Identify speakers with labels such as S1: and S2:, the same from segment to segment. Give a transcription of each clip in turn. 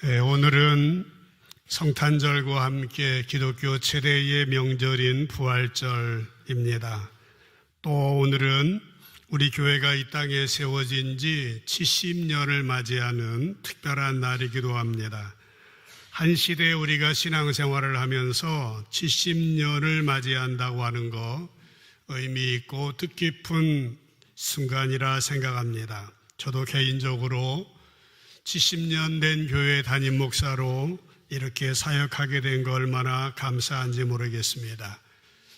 S1: 네, 오늘은 성탄절과 함께 기독교 최대의 명절인 부활절입니다. 또 오늘은 우리 교회가 이 땅에 세워진 지 70년을 맞이하는 특별한 날이기도 합니다. 한 시대에 우리가 신앙생활을 하면서 70년을 맞이한다고 하는 거 의미 있고 뜻깊은 순간이라 생각합니다. 저도 개인적으로 70년 된 교회 담임 목사로 이렇게 사역하게 된 거 얼마나 감사한지 모르겠습니다.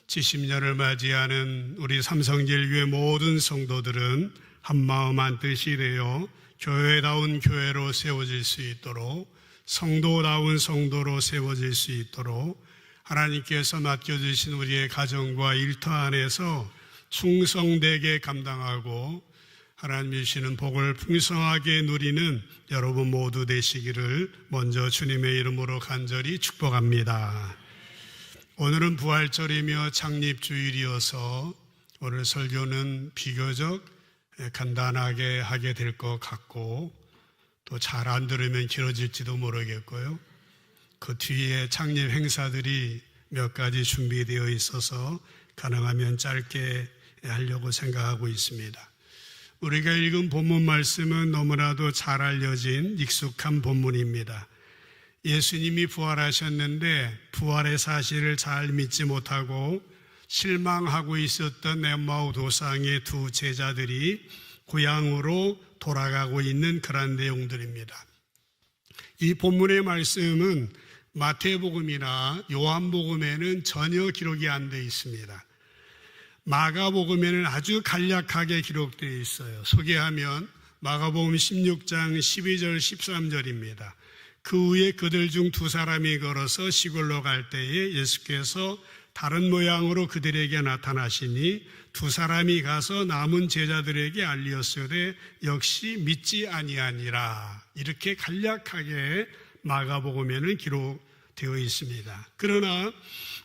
S1: 70년을 맞이하는 우리 삼성길교회 모든 성도들은 한마음 한뜻이 되어 교회다운 교회로 세워질 수 있도록 성도다운 성도로 세워질 수 있도록 하나님께서 맡겨주신 우리의 가정과 일터 안에서 충성되게 감당하고 하나님 주시는 복을 풍성하게 누리는 여러분 모두 되시기를 먼저 주님의 이름으로 간절히 축복합니다. 오늘은 부활절이며 창립주일이어서 오늘 설교는 비교적 간단하게 하게 될 것 같고 또 잘 안 들으면 길어질지도 모르겠고요. 그 뒤에 창립 행사들이 몇 가지 준비되어 있어서 가능하면 짧게 하려고 생각하고 있습니다. 우리가 읽은 본문 말씀은 너무나도 잘 알려진 익숙한 본문입니다. 예수님이 부활하셨는데 부활의 사실을 잘 믿지 못하고 실망하고 있었던 엠마오 도상의 두 제자들이 고향으로 돌아가고 있는 그런 내용들입니다. 이 본문의 말씀은 마태복음이나 요한복음에는 전혀 기록이 안 돼 있습니다. 마가복음에는 아주 간략하게 기록되어 있어요. 소개하면 마가복음 16장 12절 13절입니다. 그 후에 그들 중 두 사람이 걸어서 시골로 갈 때에 예수께서 다른 모양으로 그들에게 나타나시니 두 사람이 가서 남은 제자들에게 알리었으되 역시 믿지 아니하니라 이렇게 간략하게 마가복음에는 기록 되어 있습니다. 그러나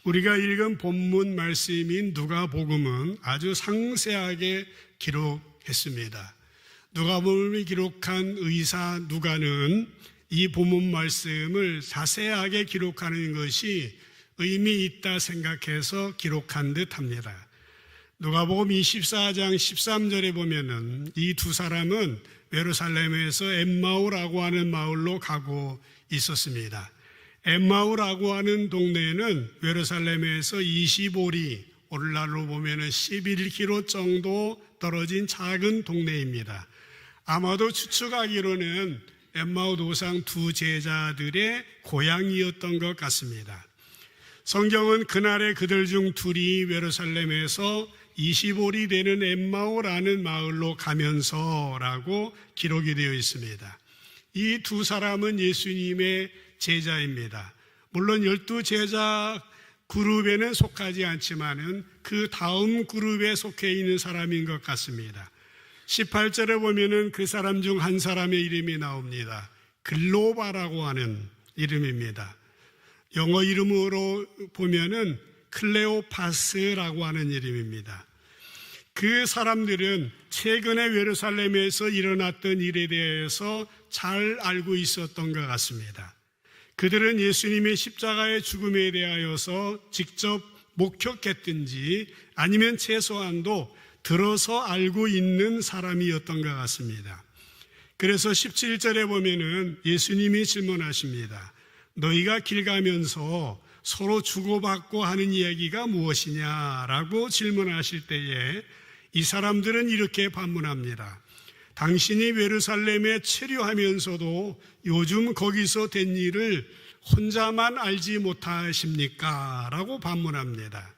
S1: 우리가 읽은 본문 말씀인 누가복음은 아주 상세하게 기록했습니다. 누가복음이 기록한 의사 누가는 이 본문 말씀을 자세하게 기록하는 것이 의미 있다 생각해서 기록한 듯 합니다. 누가복음 24장 13절에 보면은 이 두 사람은 예루살렘에서 엠마오라고 하는 마을로 가고 있었습니다. 엠마오라고 하는 동네는 예루살렘에서 25리 오늘날로 보면은 11km 정도 떨어진 작은 동네입니다. 아마도 추측하기로는 엠마오 도상 두 제자들의 고향이었던 것 같습니다. 성경은 그날의 그들 중 둘이 예루살렘에서 25리 되는 엠마오라는 마을로 가면서라고 기록이 되어 있습니다. 이 두 사람은 예수님의 제자입니다. 물론 열두 제자 그룹에는 속하지 않지만은 그 다음 그룹에 속해 있는 사람인 것 같습니다. 18절에 보면은 그 사람 중 한 사람의 이름이 나옵니다. 글로바라고 하는 이름입니다. 영어 이름으로 보면은 클레오파스라고 하는 이름입니다. 그 사람들은 최근에 예루살렘에서 일어났던 일에 대해서 잘 알고 있었던 것 같습니다. 그들은 예수님의 십자가의 죽음에 대하여서 직접 목격했든지 아니면 최소한도 들어서 알고 있는 사람이었던 것 같습니다. 그래서 17절에 보면은 예수님이 질문하십니다. 너희가 길 가면서 서로 주고받고 하는 이야기가 무엇이냐라고 질문하실 때에 이 사람들은 이렇게 반문합니다. 당신이 예루살렘에 체류하면서도 요즘 거기서 된 일을 혼자만 알지 못하십니까? 라고 반문합니다.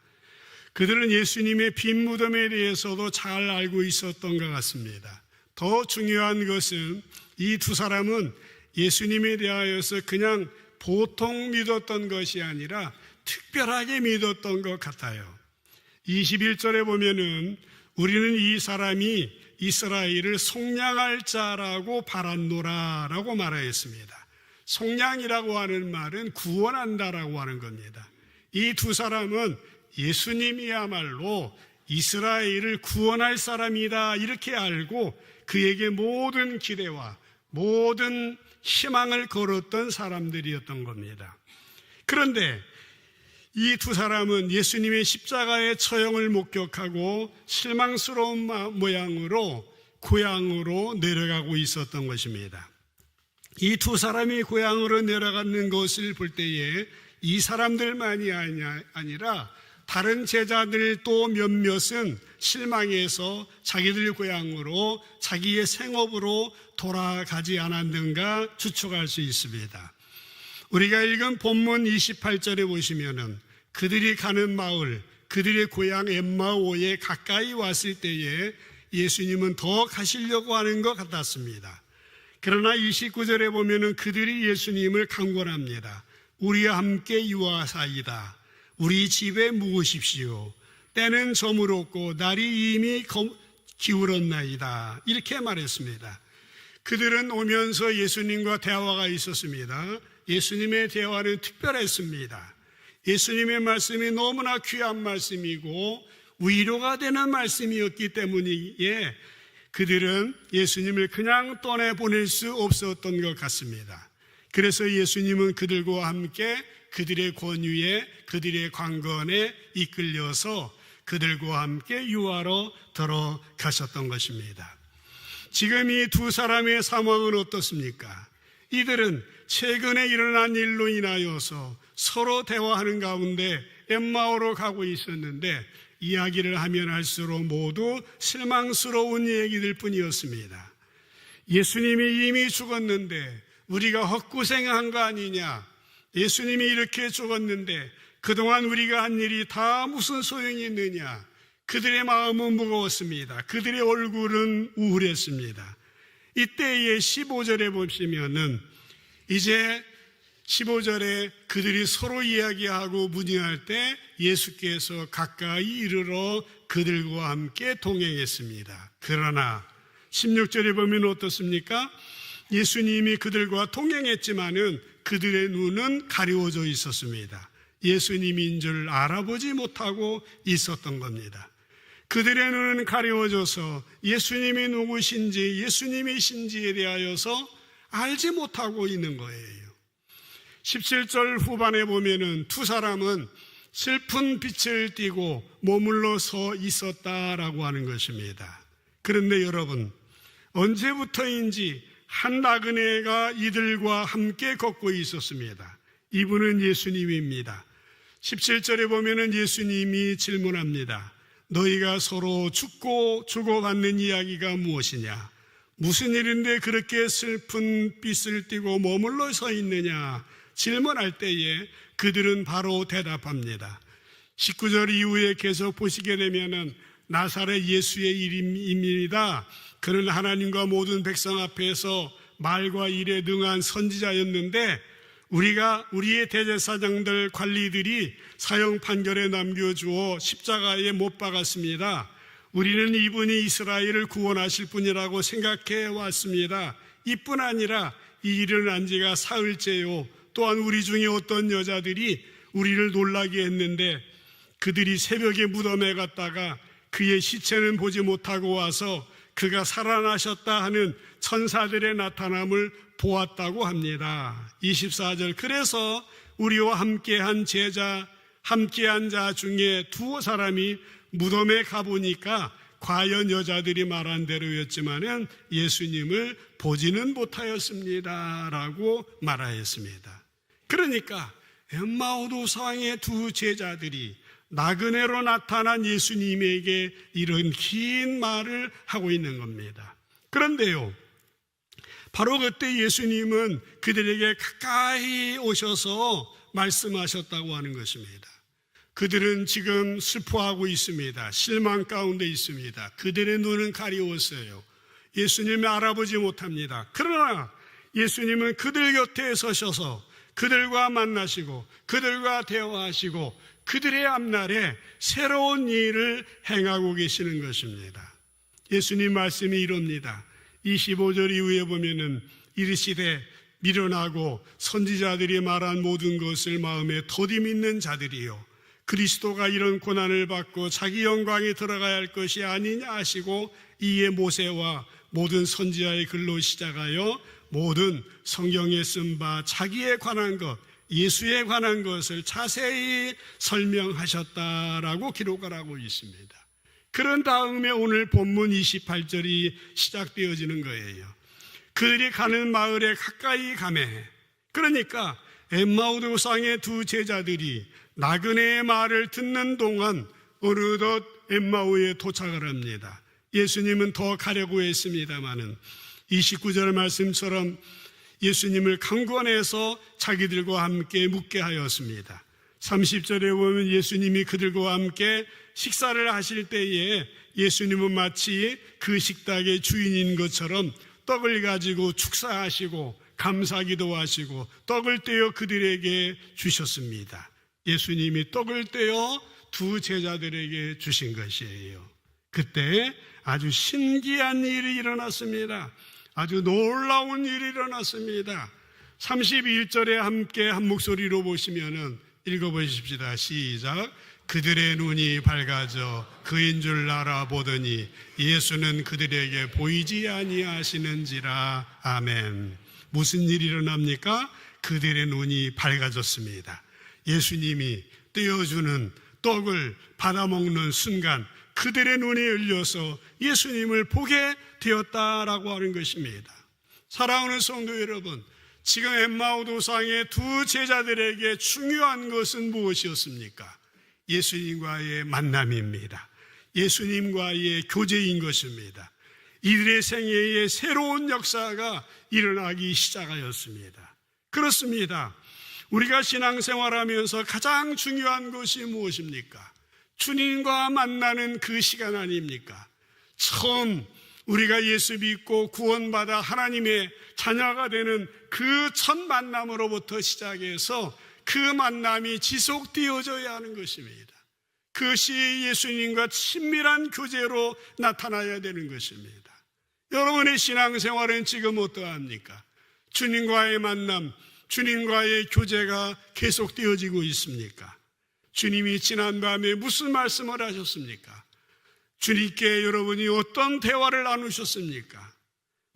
S1: 그들은 예수님의 빈 무덤에 대해서도 잘 알고 있었던 것 같습니다. 더 중요한 것은 이 두 사람은 예수님에 대하여서 그냥 보통 믿었던 것이 아니라 특별하게 믿었던 것 같아요. 21절에 보면은 우리는 이 사람이 이스라엘을 속량할 자라고 바란노라라고 말하였습니다. 속량이라고 하는 말은 구원한다라고 하는 겁니다. 이 두 사람은 예수님이야말로 이스라엘을 구원할 사람이다 이렇게 알고 그에게 모든 기대와 모든 희망을 걸었던 사람들이었던 겁니다. 그런데 이 두 사람은 예수님의 십자가의 처형을 목격하고 실망스러운 마- 모양으로 고향으로 내려가고 있었던 것입니다. 이 두 사람이 고향으로 내려가는 것을 볼 때에 이 사람들만이 아니라 다른 제자들 또 몇몇은 실망해서 자기들 고향으로 자기의 생업으로 돌아가지 않았는가 추측할 수 있습니다. 우리가 읽은 본문 28절에 보시면은 그들이 가는 마을, 그들의 고향 엠마오에 가까이 왔을 때에 예수님은 더 가시려고 하는 것 같았습니다. 그러나 29절에 보면은 그들이 예수님을 강권합니다. 우리와 함께 유하사이다. 우리 집에 묵으십시오. 때는 저물었고 날이 이미 검- 기울었나이다. 이렇게 말했습니다. 그들은 오면서 예수님과 대화가 있었습니다. 예수님의 대화는 특별했습니다. 예수님의 말씀이 너무나 귀한 말씀이고 위로가 되는 말씀이었기 때문이에 그들은 예수님을 그냥 떠내 보낼 수 없었던 것 같습니다. 그래서 예수님은 그들과 함께 그들의 권유에 그들의 관건에 이끌려서 그들과 함께 유하러 들어가셨던 것입니다. 지금 이 두 사람의 상황은 어떻습니까? 이들은 최근에 일어난 일로 인하여서 서로 대화하는 가운데 엠마오로 가고 있었는데 이야기를 하면 할수록 모두 실망스러운 얘기들 뿐이었습니다. 예수님이 이미 죽었는데 우리가 헛고생한 거 아니냐? 예수님이 이렇게 죽었는데 그동안 우리가 한 일이 다 무슨 소용이 있느냐? 그들의 마음은 무거웠습니다. 그들의 얼굴은 우울했습니다. 이때의 15절에 보시면은 이제 15절에 그들이 서로 이야기하고 문의할 때 예수께서 가까이 이르러 그들과 함께 동행했습니다. 그러나 16절에 보면 어떻습니까? 예수님이 그들과 동행했지만은 그들의 눈은 가리워져 있었습니다. 예수님인 줄 알아보지 못하고 있었던 겁니다. 그들의 눈은 가리워져서 예수님이 누구신지 예수님이신지에 대하여서 알지 못하고 있는 거예요. 17절 후반에 보면은 두 사람은 슬픈 빛을 띠고 머물러 서 있었다라고 하는 것입니다. 그런데 여러분, 언제부터인지 한 나그네가 이들과 함께 걷고 있었습니다. 이분은 예수님입니다. 17절에 보면은 예수님이 질문합니다. 너희가 서로 죽고 주고받는 이야기가 무엇이냐? 무슨 일인데 그렇게 슬픈 빛을 띠고 머물러 서 있느냐? 질문할 때에 그들은 바로 대답합니다. 19절 이후에 계속 보시게 되면은 나사렛 예수의 이름입니다. 그는 하나님과 모든 백성 앞에서 말과 일에 능한 선지자였는데 우리가 우리의 대제사장들 관리들이 사형 판결에 남겨주어 십자가에 못 박았습니다. 우리는 이분이 이스라엘을 구원하실 분이라고 생각해 왔습니다. 이뿐 아니라 이 일은 안 지가 사흘째요. 또한 우리 중에 어떤 여자들이 우리를 놀라게 했는데 그들이 새벽에 무덤에 갔다가 그의 시체는 보지 못하고 와서 그가 살아나셨다 하는 천사들의 나타남을 보았다고 합니다. 24절. 그래서 우리와 함께한 제자, 함께한 자 중에 두 사람이 무덤에 가보니까 과연 여자들이 말한 대로였지만은 예수님을 보지는 못하였습니다. 라고 말하였습니다. 그러니까 엠마오도 상의 두 제자들이 나그네로 나타난 예수님에게 이런 긴 말을 하고 있는 겁니다. 그런데요, 바로 그때 예수님은 그들에게 가까이 오셔서 말씀하셨다고 하는 것입니다. 그들은 지금 슬퍼하고 있습니다. 실망 가운데 있습니다. 그들의 눈은 가리웠어요. 예수님을 알아보지 못합니다. 그러나 예수님은 그들 곁에 서셔서 그들과 만나시고 그들과 대화하시고 그들의 앞날에 새로운 일을 행하고 계시는 것입니다. 예수님 말씀이 이럽니다. 25절 이후에 보면은 이르시되 미련하고 선지자들이 말한 모든 것을 마음에 더디 믿는 자들이요. 그리스도가 이런 고난을 받고 자기 영광에 들어가야 할 것이 아니냐 하시고 이에 모세와 모든 선지자의 글로 시작하여 모든 성경에 쓴 바 자기에 관한 것, 예수에 관한 것을 자세히 설명하셨다라고 기록을 하고 있습니다. 그런 다음에 오늘 본문 28절이 시작되어지는 거예요. 그들이 가는 마을에 가까이 가매. 그러니까 엠마우도상의 두 제자들이 나그네의 말을 듣는 동안 어느덧 엠마우에 도착을 합니다. 예수님은 더 가려고 했습니다마는 29절 말씀처럼 예수님을 강권해서 자기들과 함께 묵게 하였습니다. 30절에 보면 예수님이 그들과 함께 식사를 하실 때에 예수님은 마치 그 식탁의 주인인 것처럼 떡을 가지고 축사하시고 감사기도 하시고 떡을 떼어 그들에게 주셨습니다. 예수님이 떡을 떼어 두 제자들에게 주신 것이에요. 그때 아주 신기한 일이 일어났습니다. 아주 놀라운 일이 일어났습니다. 31절에 함께 한 목소리로 보시면은 읽어보십시다. 시작. 그들의 눈이 밝아져 그인 줄 알아보더니 예수는 그들에게 보이지 아니하시는지라. 아멘. 무슨 일이 일어납니까? 그들의 눈이 밝아졌습니다. 예수님이 떼어주는 떡을 받아먹는 순간 그들의 눈이 열려서 예수님을 보게 되었다라고 하는 것입니다. 사랑하는 성도 여러분, 지금 엠마오 도상의 두 제자들에게 중요한 것은 무엇이었습니까? 예수님과의 만남입니다. 예수님과의 교제인 것입니다. 이들의 생애에 새로운 역사가 일어나기 시작하였습니다. 그렇습니다. 우리가 신앙생활하면서 가장 중요한 것이 무엇입니까? 주님과 만나는 그 시간 아닙니까? 처음 우리가 예수 믿고 구원받아 하나님의 자녀가 되는 그 첫 만남으로부터 시작해서 그 만남이 지속되어져야 하는 것입니다. 그것이 예수님과 친밀한 교제로 나타나야 되는 것입니다. 여러분의 신앙생활은 지금 어떠합니까? 주님과의 만남, 주님과의 교제가 계속되어지고 있습니까? 주님이 지난 밤에 무슨 말씀을 하셨습니까? 주님께 여러분이 어떤 대화를 나누셨습니까?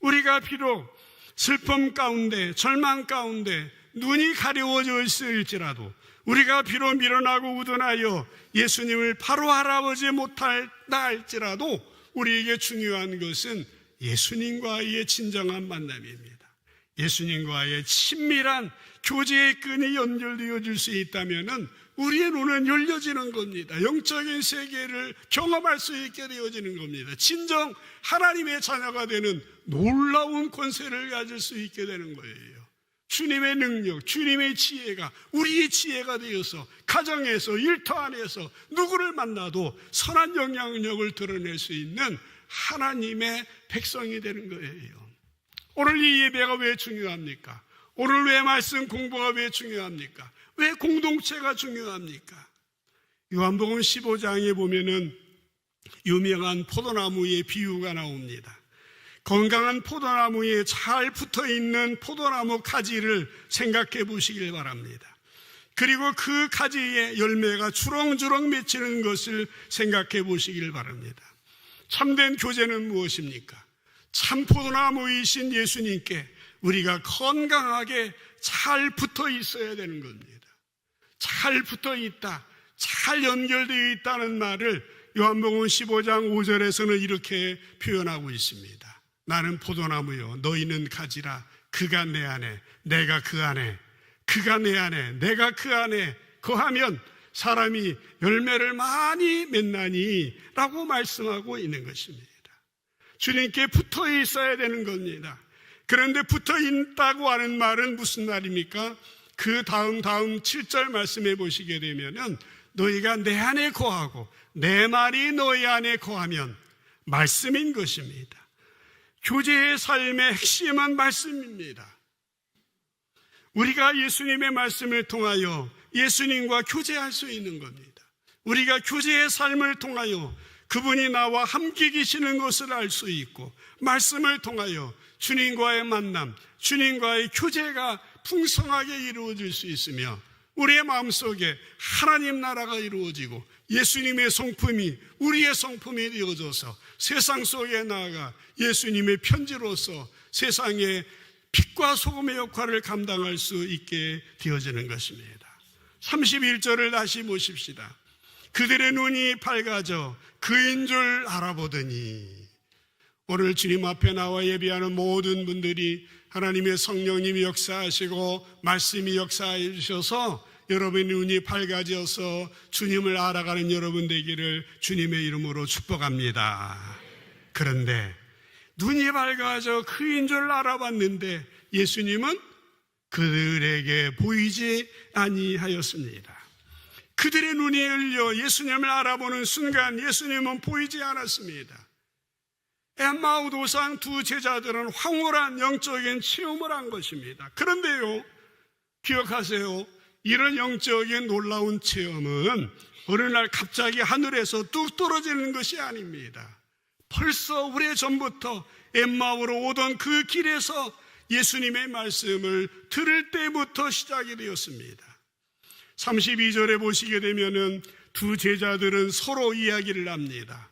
S1: 우리가 비록 슬픔 가운데, 절망 가운데, 눈이 가려워져 있을지라도, 우리가 비록 밀어나고 우둔하여 예수님을 바로 알아보지 못할다 할지라도, 우리에게 중요한 것은 예수님과의 진정한 만남입니다. 예수님과의 친밀한 교제의 끈이 연결되어 줄 수 있다면 우리의 눈은 열려지는 겁니다. 영적인 세계를 경험할 수 있게 되어지는 겁니다. 진정 하나님의 자녀가 되는 놀라운 권세를 가질 수 있게 되는 거예요. 주님의 능력, 주님의 지혜가 우리의 지혜가 되어서 가정에서 일터 안에서 누구를 만나도 선한 영향력을 드러낼 수 있는 하나님의 백성이 되는 거예요. 오늘 이 예배가 왜 중요합니까? 오늘 왜 말씀 공부가 왜 중요합니까? 왜 공동체가 중요합니까? 요한복음 15장에 보면은 유명한 포도나무의 비유가 나옵니다. 건강한 포도나무에 잘 붙어 있는 포도나무 가지를 생각해 보시길 바랍니다. 그리고 그 가지에 열매가 주렁주렁 맺히는 것을 생각해 보시길 바랍니다. 참된 교제는 무엇입니까? 참 포도나무이신 예수님께 우리가 건강하게 잘 붙어 있어야 되는 겁니다. 잘 붙어 있다, 잘 연결되어 있다는 말을 요한복음 15장 5절에서는 이렇게 표현하고 있습니다. 나는 포도나무요, 너희는 가지라. 그가 내 안에, 내가 그 안에, 그가 내 안에, 내가 그 안에 거하면 사람이 열매를 많이 맺나니 라고 말씀하고 있는 것입니다. 주님께 붙어 있어야 되는 겁니다. 그런데 붙어 있다고 하는 말은 무슨 말입니까? 그 다음 다음 7절 말씀해 보시게 되면은 너희가 내 안에 거하고 내 말이 너희 안에 거하면 말씀인 것입니다. 교제의 삶의 핵심은 말씀입니다. 우리가 예수님의 말씀을 통하여 예수님과 교제할 수 있는 겁니다. 우리가 교제의 삶을 통하여 그분이 나와 함께 계시는 것을 알 수 있고 말씀을 통하여 주님과의 만남, 주님과의 교제가 풍성하게 이루어질 수 있으며 우리의 마음속에 하나님 나라가 이루어지고 예수님의 성품이 우리의 성품이 되어져서 세상 속에 나아가 예수님의 편지로서 세상에 빛과 소금의 역할을 감당할 수 있게 되어지는 것입니다. 31절을 다시 보십시다. 그들의 눈이 밝아져 그인 줄 알아보더니 오늘 주님 앞에 나와 예비하는 모든 분들이 하나님의 성령님이 역사하시고 말씀이 역사해 주셔서 여러분의 눈이 밝아져서 주님을 알아가는 여러분 되기를 주님의 이름으로 축복합니다. 그런데 눈이 밝아져 그인 줄 알아봤는데 예수님은 그들에게 보이지 아니하였습니다. 그들의 눈이 열려 예수님을 알아보는 순간 예수님은 보이지 않았습니다. 엠마우 도상 두 제자들은 황홀한 영적인 체험을 한 것입니다. 그런데요, 기억하세요. 이런 영적인 놀라운 체험은 어느 날 갑자기 하늘에서 뚝 떨어지는 것이 아닙니다. 벌써 오래전부터 엠마오로 오던 그 길에서 예수님의 말씀을 들을 때부터 시작이 되었습니다. 32절에 보시게 되면은 두 제자들은 서로 이야기를 합니다.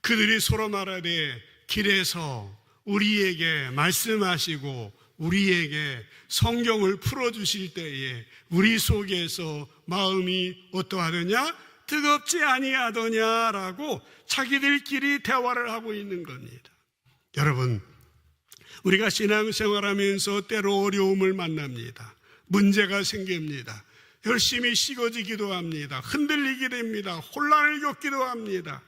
S1: 그들이 서로 말하되 길에서 우리에게 말씀하시고 우리에게 성경을 풀어주실 때에 우리 속에서 마음이 어떠하느냐? 뜨겁지 아니하더냐라고 자기들끼리 대화를 하고 있는 겁니다. 여러분, 우리가 신앙생활하면서 때로 어려움을 만납니다. 문제가 생깁니다. 열심히 식어지기도 합니다. 흔들리게 됩니다. 혼란을 겪기도 합니다.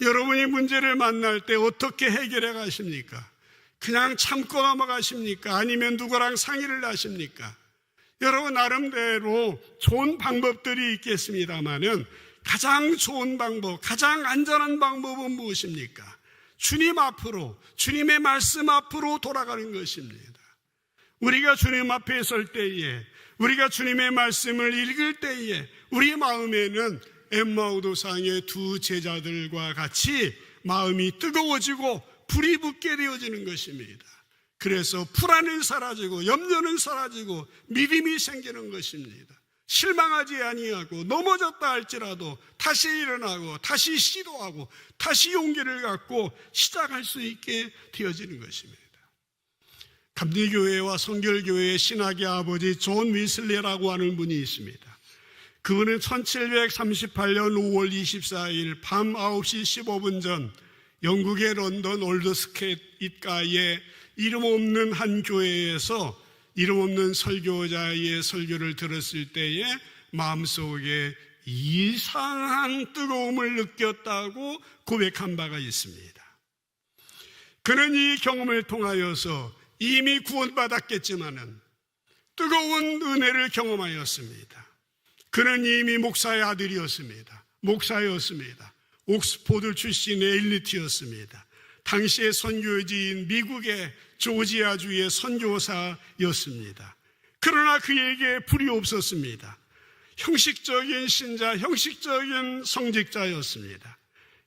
S1: 여러분이 문제를 만날 때 어떻게 해결해 가십니까? 그냥 참고 넘어가십니까? 아니면 누구랑 상의를 하십니까? 여러분 나름대로 좋은 방법들이 있겠습니다만은 가장 좋은 방법, 가장 안전한 방법은 무엇입니까? 주님 앞으로, 주님의 말씀 앞으로 돌아가는 것입니다. 우리가 주님 앞에 설 때에, 우리가 주님의 말씀을 읽을 때에, 우리 마음에는 엠마우도상의 두 제자들과 같이 마음이 뜨거워지고 불이 붙게 되어지는 것입니다. 그래서 불안은 사라지고 염려는 사라지고 믿음이 생기는 것입니다. 실망하지 아니하고 넘어졌다 할지라도 다시 일어나고 다시 시도하고 다시 용기를 갖고 시작할 수 있게 되어지는 것입니다. 감리교회와 성결교회의 신학의 아버지 존 위슬레라고 하는 분이 있습니다. 그분은 1738년 5월 24일 밤 9시 15분 전 영국의 런던 올드스케이트 입가에 이름 없는 한 교회에서 이름 없는 설교자의 설교를 들었을 때에 마음속에 이상한 뜨거움을 느꼈다고 고백한 바가 있습니다. 그는 이 경험을 통하여서 이미 구원받았겠지만은 뜨거운 은혜를 경험하였습니다. 그는 이미 목사의 아들이었습니다. 목사였습니다. 옥스포드 출신의 엘리트였습니다. 당시의 선교지인 미국의 조지아주의 선교사였습니다. 그러나 그에게 불이 없었습니다. 형식적인 신자, 형식적인 성직자였습니다.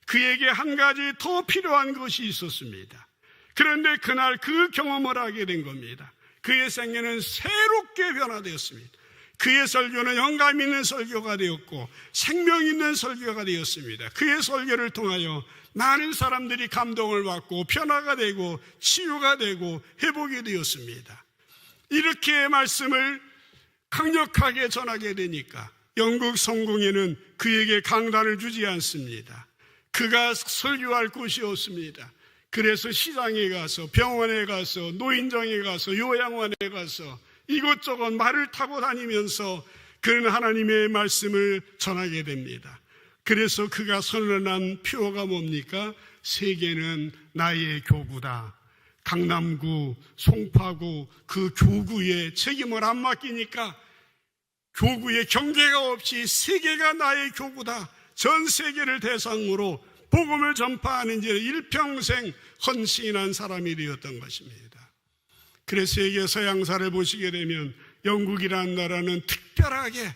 S1: 그에게 한 가지 더 필요한 것이 있었습니다. 그런데 그날 그 경험을 하게 된 겁니다. 그의 생애는 새롭게 변화되었습니다. 그의 설교는 영감 있는 설교가 되었고 생명 있는 설교가 되었습니다. 그의 설교를 통하여 많은 사람들이 감동을 받고 변화가 되고 치유가 되고 회복이 되었습니다. 이렇게 말씀을 강력하게 전하게 되니까 영국 성공에는 그에게 강단을 주지 않습니다. 그가 설교할 곳이 없습니다. 그래서 시장에 가서 병원에 가서 노인정에 가서 요양원에 가서 이곳저곳 말을 타고 다니면서 그는 하나님의 말씀을 전하게 됩니다. 그래서 그가 선언한 표어가 뭡니까? 세계는 나의 교구다. 강남구, 송파구 그 교구의 책임을 안 맡기니까 교구의 경계가 없이 세계가 나의 교구다. 전 세계를 대상으로 복음을 전파하는 지 일평생 헌신한 사람이 되었던 것입니다. 그래서 세계 서양사를 보시게 되면 영국이라는 나라는 특별하게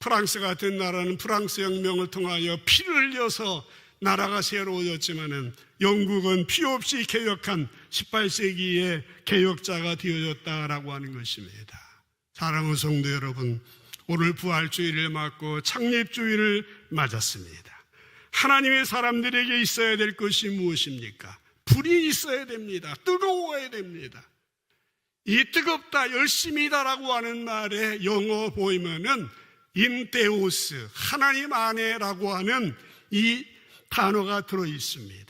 S1: 프랑스 같은 나라는 프랑스 혁명을 통하여 피를 흘려서 나라가 새로워졌지만은 영국은 피 없이 개혁한 18세기의 개혁자가 되어졌다라고 하는 것입니다. 사랑하는 성도 여러분, 오늘 부활주의를 맞고 창립주의를 맞았습니다. 하나님의 사람들에게 있어야 될 것이 무엇입니까? 불이 있어야 됩니다. 뜨거워야 됩니다. 이 뜨겁다, 열심이다라고 하는 말에 영어 보이면은 인데오스, 하나님 안에라고 하는 이 단어가 들어 있습니다.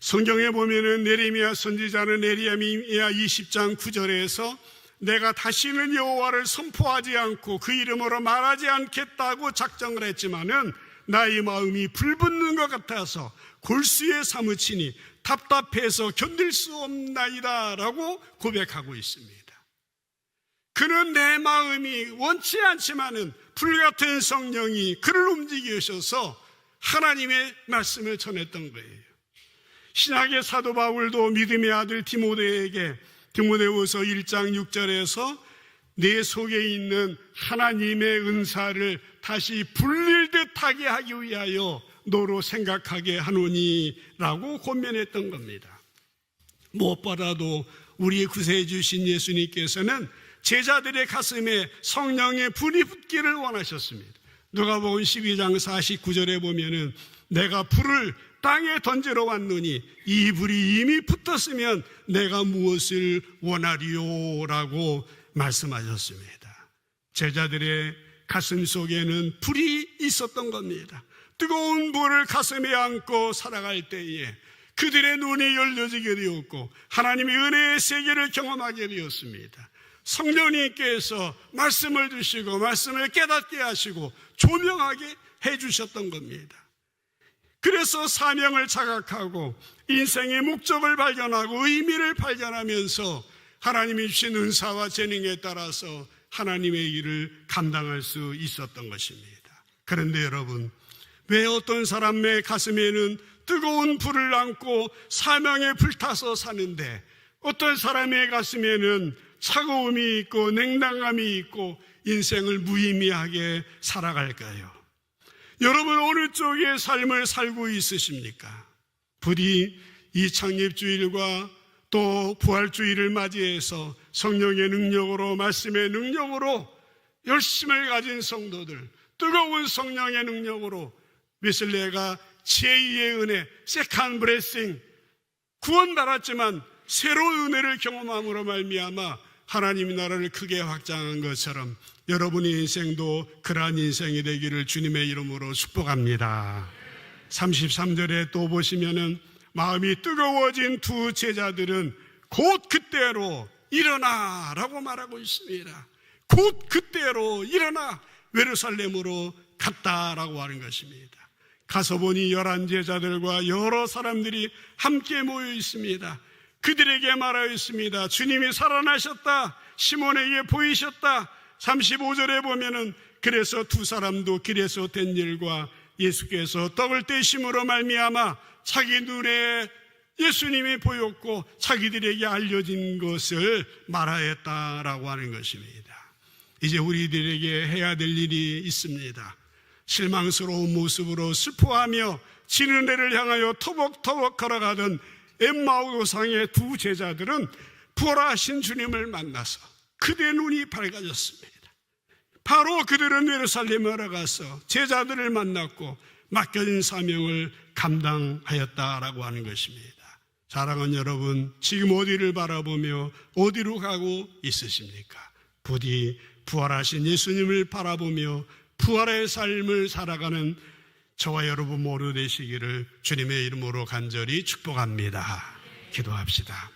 S1: 성경에 보면은 네레미야 선지자는 네레미야 20장 9절에서 내가 다시는 여호와를 선포하지 않고 그 이름으로 말하지 않겠다고 작정을 했지만은 나의 마음이 불붙는 것 같아서 골수에 사무치니 답답해서 견딜 수 없나이다 라고 고백하고 있습니다. 그는 내 마음이 원치 않지만은 불같은 성령이 그를 움직이셔서 하나님의 말씀을 전했던 거예요. 신약의 사도 바울도 믿음의 아들 디모데에게 디모데후서 1장 6절에서 내 속에 있는 하나님의 은사를 다시 불릴 듯하게 하기 위하여 너로 생각하게 하노니라고 권면했던 겁니다. 무엇보다도 우리 구세해 주신 예수님께서는 제자들의 가슴에 성령의 불이 붙기를 원하셨습니다. 누가복음 12장 49절에 보면은 내가 불을 땅에 던지러 왔노니 이 불이 이미 붙었으면 내가 무엇을 원하리요라고 말씀하셨습니다. 제자들의 가슴 속에는 불이 있었던 겁니다. 뜨거운 불을 가슴에 안고 살아갈 때에 그들의 눈이 열려지게 되었고 하나님의 은혜의 세계를 경험하게 되었습니다. 성령님께서 말씀을 주시고 말씀을 깨닫게 하시고 조명하게 해 주셨던 겁니다. 그래서 사명을 자각하고 인생의 목적을 발견하고 의미를 발견하면서 하나님이 주신 은사와 재능에 따라서 하나님의 일을 감당할 수 있었던 것입니다. 그런데 여러분, 왜 어떤 사람의 가슴에는 뜨거운 불을 안고 사명에 불타서 사는데 어떤 사람의 가슴에는 차가움이 있고 냉담감이 있고 인생을 무의미하게 살아갈까요? 여러분 어느 쪽의 삶을 살고 있으십니까? 부디 이 창립주일과 또 부활주의를 맞이해서 성령의 능력으로 말씀의 능력으로 열심을 가진 성도들 뜨거운 성령의 능력으로 웨슬레가 제2의 은혜 세컨 브레싱 구원받았지만 새로운 은혜를 경험함으로 말미암아 하나님의 나라를 크게 확장한 것처럼 여러분의 인생도 그러한 인생이 되기를 주님의 이름으로 축복합니다. 33절에 또 보시면은 마음이 뜨거워진 두 제자들은 곧 그때로 일어나 라고 말하고 있습니다. 곧 그때로 일어나 외르살렘으로 갔다라고 하는 것입니다. 가서 보니 열한 제자들과 여러 사람들이 함께 모여 있습니다. 그들에게 말하였습니다. 주님이 살아나셨다. 시몬에게 보이셨다. 35절에 보면은 그래서 두 사람도 길에서 된 일과 예수께서 떡을 떼심으로 말미암아 자기 눈에 예수님이 보였고 자기들에게 알려진 것을 말하였다라고 하는 것입니다. 이제 우리들에게 해야 될 일이 있습니다. 실망스러운 모습으로 슬퍼하며 지는 데를 향하여 터벅터벅 걸어가던 엠마오상의 두 제자들은 부활하신 주님을 만나서 그대 눈이 밝아졌습니다. 바로 그들은 예루살렘에 가서 제자들을 만났고 맡겨진 사명을 감당하였다라고 하는 것입니다. 사랑하는 여러분, 지금 어디를 바라보며 어디로 가고 있으십니까? 부디 부활하신 예수님을 바라보며 부활의 삶을 살아가는 저와 여러분 모두 되시기를 주님의 이름으로 간절히 축복합니다. 기도합시다.